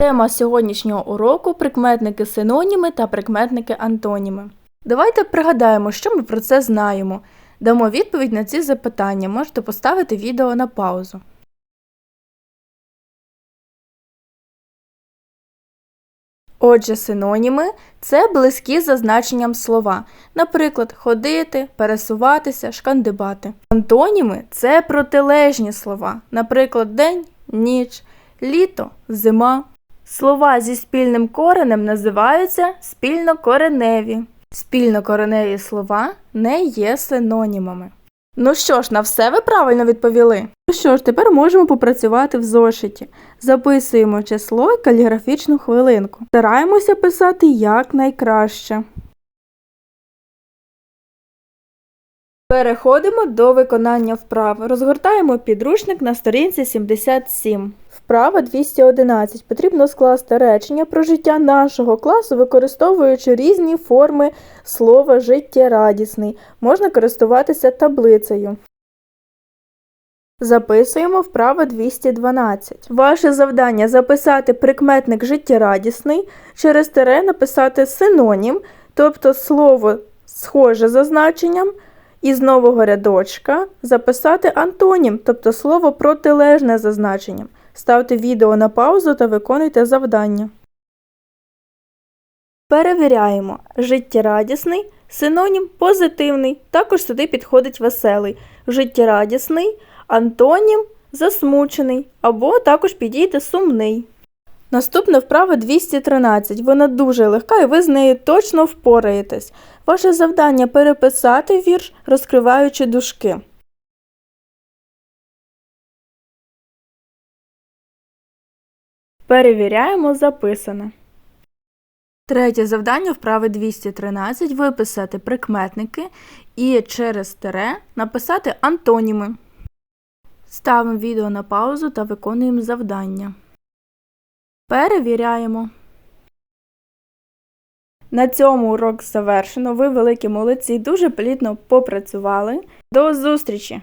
Тема сьогоднішнього уроку прикметники синоніми та прикметники антоніми. Давайте пригадаємо, що ми про це знаємо. Дамо відповідь на ці запитання. Можете поставити відео на паузу. Отже, синоніми це близькі за значенням слова, наприклад, ходити, пересуватися, шкандибати. Антоніми це протилежні слова, наприклад, день, ніч, літо, зима. Слова зі спільним коренем називаються спільнокореневі. Спільнокореневі слова не є синонімами. Ну що ж, на все ви правильно відповіли. Ну що ж, тепер можемо попрацювати в зошиті. Записуємо число і каліграфічну хвилинку. Стараємося писати якнайкраще. Переходимо до виконання вправ. Розгортаємо підручник на сторінці 77. Вправа 211. Потрібно скласти речення про життя нашого класу, використовуючи різні форми слова життєрадісний. Можна користуватися таблицею. Записуємо вправо 212. Ваше завдання записати прикметник життєрадісний, через тире написати синонім, тобто слово схоже за значенням, і з нового рядочка записати антонім, тобто слово протилежне за значенням. Ставте відео на паузу та виконуйте завдання. Перевіряємо. Життєрадісний, синонім позитивний. Також сюди підходить веселий. Життєрадісний, антонім засмучений або також підійде сумний. Наступна вправа 213. Вона дуже легка і ви з нею точно впораєтесь. Ваше завдання переписати вірш, розкриваючи дужки. Перевіряємо записане. Третє завдання вправи 213 виписати прикметники і через тире написати антоніми. Ставимо відео на паузу та виконуємо завдання. Перевіряємо. На цьому урок завершено. Ви великі молодці, дуже плідно попрацювали. До зустрічі!